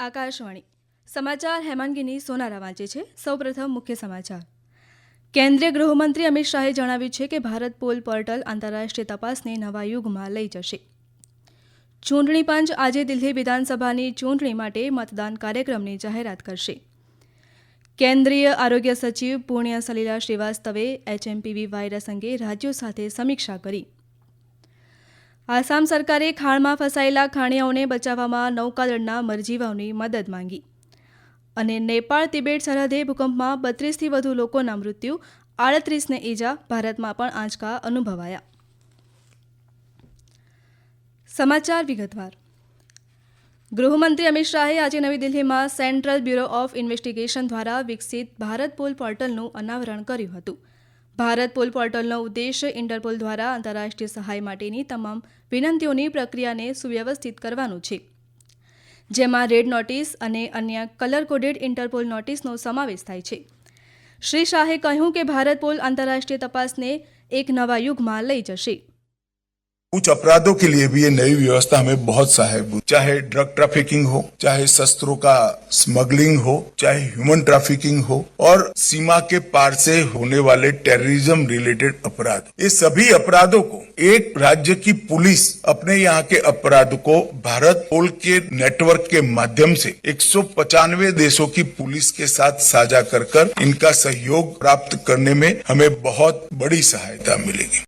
આકાશવાણી. સમાચાર હેમાંગીની સોનારા વાંચે છે. સૌપ્રથમ મુખ્ય સમાચાર. કેન્દ્રીય ગૃહમંત્રી અમિત શાહે જણાવ્યું છે કે ભારત પોલ પોર્ટલ આંતરરાષ્ટ્રીય તપાસને નવા યુગમાં લઈ જશે. ચૂંટણી પંચ આજે દિલ્હી વિધાનસભાની ચૂંટણી માટે મતદાન કાર્યક્રમની જાહેરાત કરશે. કેન્દ્રીય આરોગ્ય સચિવ પુણ્ય સલીલા શ્રીવાસ્તવે એચએમપીવી વાયરસ અંગે રાજ્યો સાથે સમીક્ષા કરી. આસામ સરકારે ખાણમાં ફસાયેલા ખાણિયાઓને બચાવવામાં નૌકાદળના મરજીવાઓની મદદ માંગી. અને નેપાળ, તિબેટ સરહદે ભૂકંપમાં બત્રીસથી વધુ લોકોના મૃત્યુ, આડત્રીસને ઈજા, ભારતમાં પણ આંચકા અનુભવાયા. સમાચાર વિગતવાર. ગૃહમંત્રી અમિત શાહે આજે નવી દિલ્હીમાં સેન્ટ્રલ બ્યુરો ઓફ ઇન્વેસ્ટિગેશન દ્વારા વિકસિત ભારત પોલ પોર્ટલનું અનાવરણ કર્યું હતું. ભારત પોલ પોર્ટલનો ઉદ્દેશ ઇન્ટરપોલ દ્વારા આંતરરાષ્ટ્રીય સહાય માટેની તમામ વિનંતીઓની પ્રક્રિયાને સુવ્યવસ્થિત કરવાનું છે. જેમાં રેડ નોટિસ અને અન્ય કલર કોડેડ ઇન્ટરપોલ નોટિસનો સમાવેશ થાય છે. શ્રી શાહે કહ્યું કે ભારત પોલ આંતરરાષ્ટ્રીય તપાસને એક નવા યુગમાં લઈ જશે. कुछ अपराधों के लिए भी ये नई व्यवस्था हमें बहुत सहायक चाहे ड्रग ट्रैफिकिंग हो, चाहे शस्त्रों का स्मगलिंग हो, चाहे ह्यूमन ट्रैफिकिंग हो, और सीमा के पार से होने वाले टेररिज्म रिलेटेड अपराध। ये सभी अपराधों को एक राज्य की पुलिस अपने यहाँ के अपराध को भारत पोल के नेटवर्क के माध्यम से एक देशों की पुलिस के साथ साझा कर कर इनका सहयोग प्राप्त करने में हमें बहुत बड़ी सहायता मिलेगी।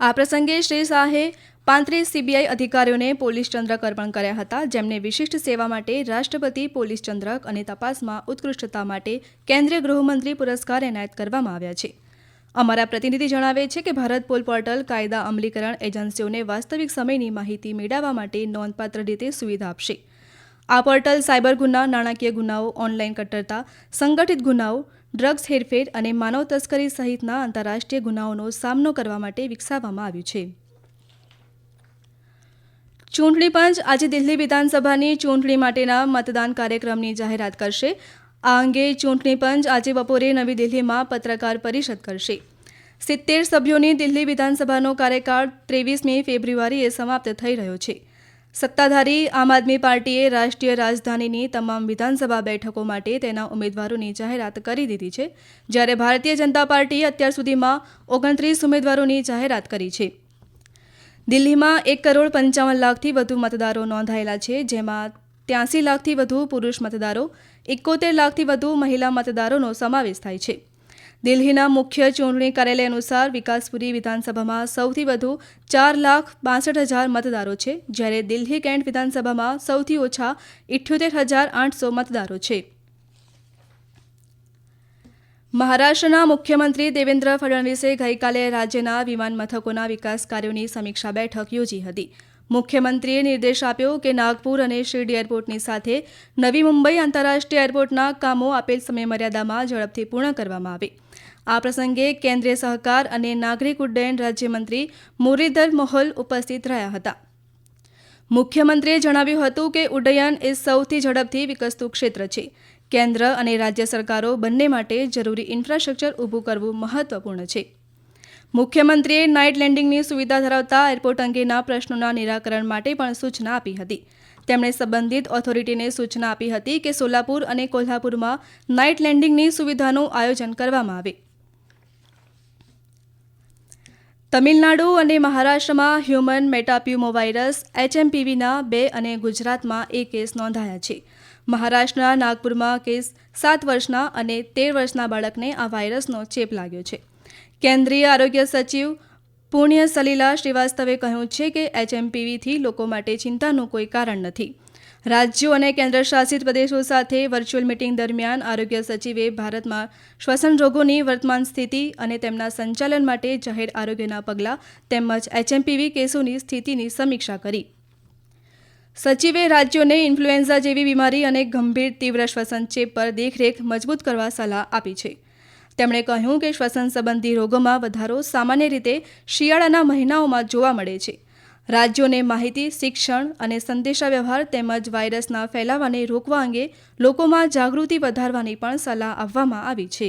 આ પ્રસંગે શ્રી શાહે પાંત્રીસ સીબીઆઈ અધિકારીઓને પોલીસ ચંદ્રક અર્પણ કર્યા હતા, જેમને વિશિષ્ટ સેવા માટે રાષ્ટ્રપતિ પોલીસ ચંદ્રક અને તપાસમાં ઉત્કૃષ્ટતા માટે કેન્દ્રીય ગૃહમંત્રી પુરસ્કાર એનાયત કરવામાં આવ્યા છે. અમારા પ્રતિનિધિ જણાવે છે કે ભારત પોલ પોર્ટલ કાયદા અમલીકરણ એજન્સીઓને વાસ્તવિક સમયની માહિતી મેળવવા માટે નોંધપાત્ર રીતે સુવિધા આપશે. આ પોર્ટલ સાયબર ગુના, નાણાકીય ગુનાઓ, ઓનલાઈન કટ્ટરતા, સંગઠિત ગુનાઓ ડ્રગ્સ હેરફેર અને માનવ તસ્કરી સહિતના આંતરરાષ્ટ્રીય ગુનાઓનો સામનો કરવા માટે વિકસાવવામાં આવ્યું છે. ચૂંટણી પંચ આજે દિલ્હી વિધાનસભાની ચૂંટણી માટેના મતદાન કાર્યક્રમની જાહેરાત કરશે. આ અંગે ચૂંટણી પંચ આજે બપોરે નવી દિલ્હીમાં પત્રકાર પરિષદ કરશે. સિત્તેર સભ્યોની દિલ્હી વિધાનસભાનો કાર્યકાળ ત્રેવીસમી ફેબ્રુઆરીએ સમાપ્ત થઈ રહ્યો છે. સત્તાધારી આમ આદમી પાર્ટીએ રાષ્ટ્રીય રાજધાનીની તમામ વિધાનસભા બેઠકો માટે તેના ઉમેદવારોની જાહેરાત કરી દીધી છે, જ્યારે ભારતીય જનતા પાર્ટીએ અત્યાર સુધીમાં ઓગણત્રીસ ઉમેદવારોની જાહેરાત કરી છે. દિલ્હીમાં એક કરોડ પંચાવન લાખથી વધુ મતદારો નોંધાયેલા છે, જેમાં ત્યાંસી લાખથી વધુ પુરુષ મતદારો, એકોતેર લાખથી વધુ મહિલા મતદારોનો સમાવેશ થાય છે. દિલ્હીના મુખ્ય ચૂંટણી કાર્યાલય અનુસાર વિકાસપુરી વિધાનસભામાં સૌથી વધુ ચાર લાખ બાસઠ હજાર મતદારો છે, જ્યારે દિલ્હી કેન્ટ વિધાનસભામાં સૌથી ઓછા ઇઠ્યોતેર હજાર આઠસો મતદારો છે. મહારાષ્ટ્રના મુખ્યમંત્રી દેવેન્દ્ર ફડણવીસે ગઈકાલે રાજ્યના વિમાન મથકોના વિકાસ કાર્યોની સમીક્ષા બેઠક યોજી હતી. મુખ્યમંત્રીએ નિર્દેશ આપ્યો કે નાગપુર અને શિરડી એરપોર્ટની સાથે નવી મુંબઈ આંતરરાષ્ટ્રીય એરપોર્ટના કામો આપેલ સમયમર્યાદામાં ઝડપથી પૂર્ણ કરવામાં આવે. આ પ્રસંગે કેન્દ્રીય સહકાર અને નાગરિક ઉડ્ડયન રાજ્યમંત્રી મુરલીધર મોહલ ઉપસ્થિત રહ્યા હતા. મુખ્યમંત્રીએ જણાવ્યું હતું કે ઉડ્ડયન એ સૌથી ઝડપથી વિકસતું ક્ષેત્ર છે. કેન્દ્ર અને રાજ્ય સરકારો બંને માટે જરૂરી ઇન્ફ્રાસ્ટ્રક્ચર ઊભું કરવું મહત્વપૂર્ણ છે. મુખ્યમંત્રીએ નાઇટ લેન્ડિંગની સુવિધા ધરાવતા એરપોર્ટ અંગેના પ્રશ્નોના નિરાકરણ માટે પણ સૂચના આપી હતી. તેમણે સંબંધિત ઓથોરિટીને સૂચના આપી હતી કે સોલાપુર અને કોલ્હાપુરમાં નાઇટ લેન્ડિંગની સુવિધાનું આયોજન કરવામાં આવે. તમિલનાડુ અને મહારાષ્ટ્રમાં હ્યુમન મેટાપ્યુમો વાયરસ એચએમપીવીના બે અને ગુજરાતમાં એક કેસ નોંધાયા છે. મહારાષ્ટ્રના નાગપુરમાં કેસ સાત વર્ષના અને તેર વર્ષના બાળકને આ વાયરસનો ચેપ લાગ્યો છે. કેન્દ્રીય આરોગ્ય સચિવ પુણ્ય સલીલા શ્રીવાસ્તવે કહ્યું છે કે એચએમપીવીથી લોકો માટે ચિંતાનું કોઈ કારણ નથી. રાજ્યો અને કેન્દ્રશાસિત પ્રદેશો સાથે વર્ચ્યુઅલ મિટિંગ દરમિયાન આરોગ્ય સચિવે ભારતમાં શ્વસન રોગોની વર્તમાન સ્થિતિ અને તેમના સંચાલન માટે જાહેર આરોગ્યના પગલાં તેમજ એચએમપીવી કેસોની સ્થિતિની સમીક્ષા કરી. સચિવે રાજ્યોને ઇન્ફ્લુએન્ઝા જેવી બીમારી અને ગંભીર તીવ્ર શ્વસન ચેપ પર દેખરેખ મજબૂત કરવા સલાહ આપી છે. તેમણે કહ્યું કે શ્વસન સંબંધી રોગોમાં વધારો સામાન્ય રીતે શિયાળાના મહિનાઓમાં જોવા મળે છે. રાજ્યોને માહિતી, શિક્ષણ અને સંદેશાવ્યવહાર તેમજ વાયરસના ફેલાવાને રોકવા અંગે લોકોમાં જાગૃતિ વધારવાની પણ સલાહ આપવામાં આવી છે.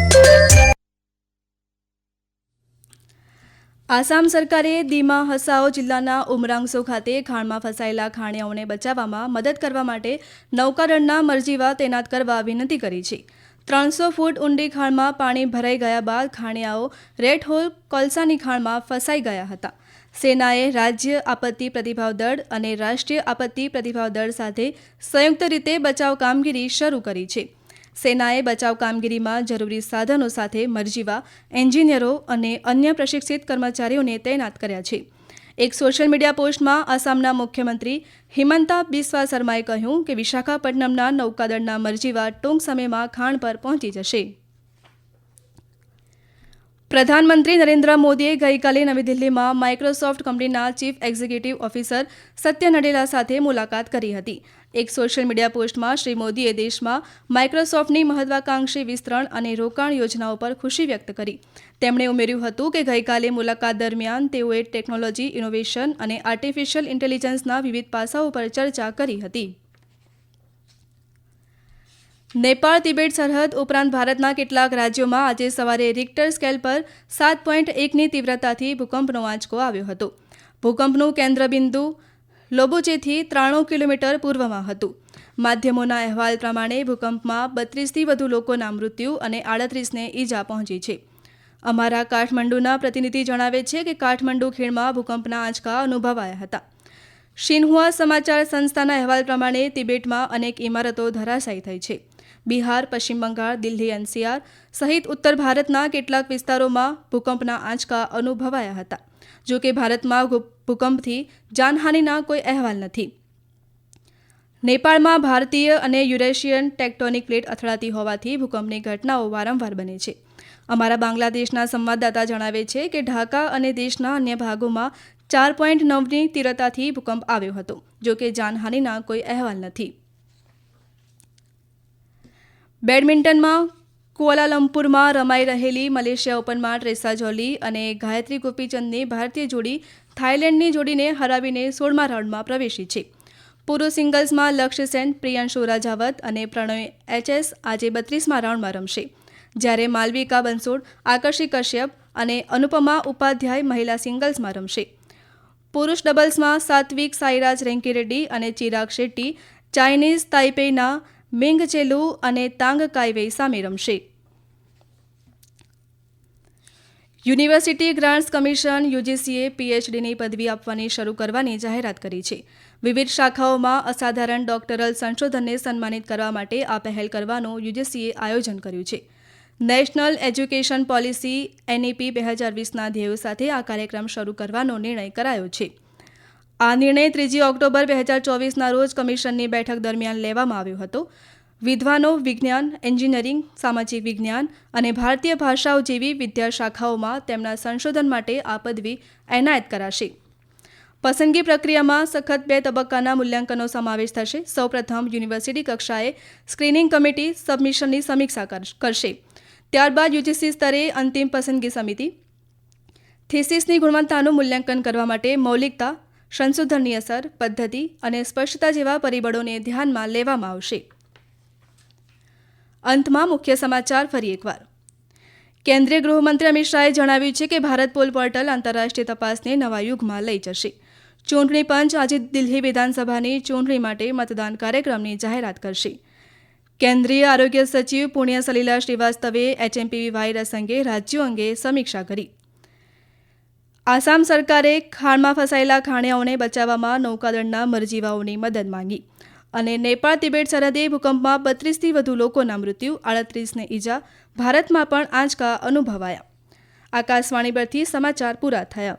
આસામ સરકારે દીમા, હસાઓ જિલ્લાના ઉમરાંગસો ખાતે ખાણમાં ફસાયેલા ખાણિયાઓને બચાવવામાં મદદ કરવા માટે નૌકાદળના મરજીવા તૈનાત કરવા વિનંતી કરી છે. ત્રણસો ફૂટ ઊંડી ખાણમાં પાણી ભરાઈ ગયા બાદ ખાણિયાઓ રેડ હોલ કોલસાની ખાણમાં ફસાઈ ગયા હતા. સેનાએ રાજ્ય આપત્તિ પ્રતિભાવ દળ અને રાષ્ટ્રીય આપત્તિ પ્રતિભાવ દળ સાથે સંયુક્ત રીતે બચાવ કામગીરી શરૂ કરી છે. સેનાએ બચાવ કામગીરીમાં જરૂરી સાધનો સાથે મરજીવા, એન્જિનિયરો અને અન્ય પ્રશિક્ષિત કર્મચારીઓને તૈનાત કર્યા છે. એક સોશિયલ મીડિયા પોસ્ટમાં આસામના મુખ્યમંત્રી હિમંતા બિસ્વા શર્માએ કહ્યું કે વિશાખાપટ્ટનમના નૌકાદળના મરજીવા ટૂંક સમયમાં ખાણ પર પહોંચી જશે. પ્રધાનમંત્રી નરેન્દ્ર મોદીએ ગઈકાલે નવી દિલ્હીમાં માઇક્રોસોફ્ટ કંપનીના chief executive officer Satya Nadella સાથે મુલાકાત કરી હતી. એક સોશિયલ મીડિયા પોસ્ટમાં શ્રી મોદીએ દેશમાં માઇક્રોસોફ્ટની મહત્વાકાંક્ષી વિસ્તરણ અને રોકાણ યોજનાઓ પર ખુશી વ્યક્ત કરી. તેમણે ઉમેર્યું હતું કે ગઈકાલે મુલાકાત દરમિયાન તેઓએ ટેકનોલોજી ઇનોવેશન અને આર્ટિફિશિયલ ઇન્ટેલિજન્સના વિવિધ પાસાઓ પર ચર્ચા કરી હતી. નેપાળ, તિબેટ સરહદ ઉપરાંત ભારતના કેટલાક રાજ્યોમાં આજે સવારે રિક્ટર સ્કેલ પર સાત પોઈન્ટ એકની તીવ્રતાથી ભૂકંપનો આંચકો આવ્યો હતો. ભૂકંપનું કેન્દ્રબિંદુ લોબોચેથી ત્રાણું કિલોમીટર પૂર્વમાં હતું. માધ્યમોના અહેવાલ પ્રમાણે ભૂકંપમાં બત્રીસથી વધુ લોકોના મૃત્યુ અને આડત્રીસને ઈજા પહોંચી છે. અમારા કાઠમંડુના પ્રતિનિધિ જણાવે છે કે કાઠમંડુ ખીણમાં ભૂકંપના આંચકા અનુભવાયા હતા. શિન્હુઆ સમાચાર સંસ્થાના અહેવાલ પ્રમાણે તિબેટમાં અનેક ઇમારતો ધરાશાયી થઈ છે. બિહાર, પશ્ચિમ બંગાળ, દિલ્હી, એનસીઆર સહિત ઉત્તર ભારતના કેટલાક વિસ્તારોમાં ભૂકંપના આંચકા અનુભવાયા હતા. જો કે ભારતમાં ભૂકંપથી જાનહાનિના કોઈ અહેવાલ નથી. નેપાળમાં ભારતીય અને યુરેશિયન ટેક્ટોનિક પ્લેટ અથડાતી હોવાથી ભૂકંપની ઘટનાઓ વારંવાર બને છે. અમારા બાંગ્લાદેશના સંવાદદાતા જણાવે છે કે ઢાકા અને દેશના અન્ય ભાગોમાં ચાર પોઈન્ટ નવની તીવ્રતાથી ભૂકંપ આવ્યો હતો, જો કે જાનહાનિના કોઈ અહેવાલ નથી. બેડમિન્ટનમાં કુઆલાલંપુરમાં રમાઈ રહેલી મલેશિયા ઓપનમાં ટ્રેસા જોલી અને ગાયત્રી ગોપીચંદની ભારતીય જોડી થાઇલેન્ડની જોડીને હરાવીને સોળમા રાઉન્ડમાં પ્રવેશી છે. પુરુષ સિંગલ્સમાં લક્ષ્ય સેન પ્રિયાંશુ રાજાવત અને પ્રણય એચએસ આજે બત્રીસમા રાઉન્ડમાં રમશે. જ્યારે માલવિકા બંસોડ આકર્ષી કશ્યપ અને અનુપમા ઉપાધ્યાય મહિલા સિંગલ્સમાં રમશે. પુરુષ ડબલ્સમાં સાત્વિક સાઈરાજ રેન્કીરેડ્ડી અને ચિરાગ શેટ્ટી, ચાઇનીઝ તાઇપેઈના મિંગ ચેલુ અને તાંગ કાયવે સામે રમશે. યુનિવર્સિટી ગ્રાન્ટ્સ કમિશન યુજીસીએ પીએચડીની પદવી આપવાની શરૂ કરવાની જાહેરાત કરી છે. વિવિધ શાખાઓમાં અસાધારણ ડોક્ટરલ સંશોધનને સન્માનિત કરવા માટે આ પહેલ કરવાનું યુજીસીએ આયોજન કર્યું છે. નેશનલ એજ્યુકેશન પોલિસી એનઈપી બે હજાર વીસના ધ્યેયો સાથે આ કાર્યક્રમ શરૂ કરવાનો નિર્ણય કરાયો છે. આ નિર્ણય ત્રીજી ઓક્ટોબર બે હજાર ચોવીસના રોજ કમિશનની બેઠક દરમિયાન લેવામાં આવ્યો હતો. વિદ્વાનો, વિજ્ઞાન, એન્જિનિયરિંગ, સામાજિક વિજ્ઞાન અને ભારતીય ભાષાઓ જેવી વિદ્યાશાખાઓમાં તેમના સંશોધન માટે આ પદવી એનાયત કરાશે. પસંદગી પ્રક્રિયામાં સખત બે તબક્કાના મૂલ્યાંકનનો સમાવેશ થશે. સૌપ્રથમ યુનિવર્સિટી કક્ષાએ સ્ક્રીનિંગ કમિટી સબમિશનની સમીક્ષા કરશે. ત્યારબાદ યુજીસી સ્તરે અંતિમ પસંદગી સમિતિ. થીસીસની ગુણવત્તાનું મૂલ્યાંકન કરવા માટે મૌલિકતા સંશોધનની અસર, પદ્ધતિ અને સ્પષ્ટતા જેવા પરિબળોને ધ્યાનમાં લેવામાં આવશે. અંતમાં મુખ્ય સમાચાર ફરી એકવાર. કેન્દ્રીય ગૃહમંત્રી અમિત શાહે જણાવ્યું છે કે ભારત પોલ પોર્ટલ આંતરરાષ્ટ્રીય તપાસને નવા યુગમાં લઈ જશે. ચૂંટણી પંચ આજે દિલ્હી વિધાનસભાની ચૂંટણી માટે મતદાન કાર્યક્રમની જાહેરાત કરશે. કેન્દ્રીય આરોગ્ય સચિવ પુણ્ય સલીલા શ્રીવાસ્તવે એચએમપીવી વાયરસ અંગે રાજ્યો અંગે સમીક્ષા કરી. આસામ સરકારે ખાણમાં ફસાયેલા ખાણિયાઓને બચાવવામાં નૌકાદળના મરજીવાઓની મદદ માંગી. અને નેપાળ, તિબેટ સરહદે ભૂકંપમાં બત્રીસથી વધુ લોકોના મૃત્યુ, આડત્રીસને ઈજા, ભારતમાં પણ આંચકા અનુભવાયા. આકાશવાણી પરથી સમાચાર પૂરા થયા.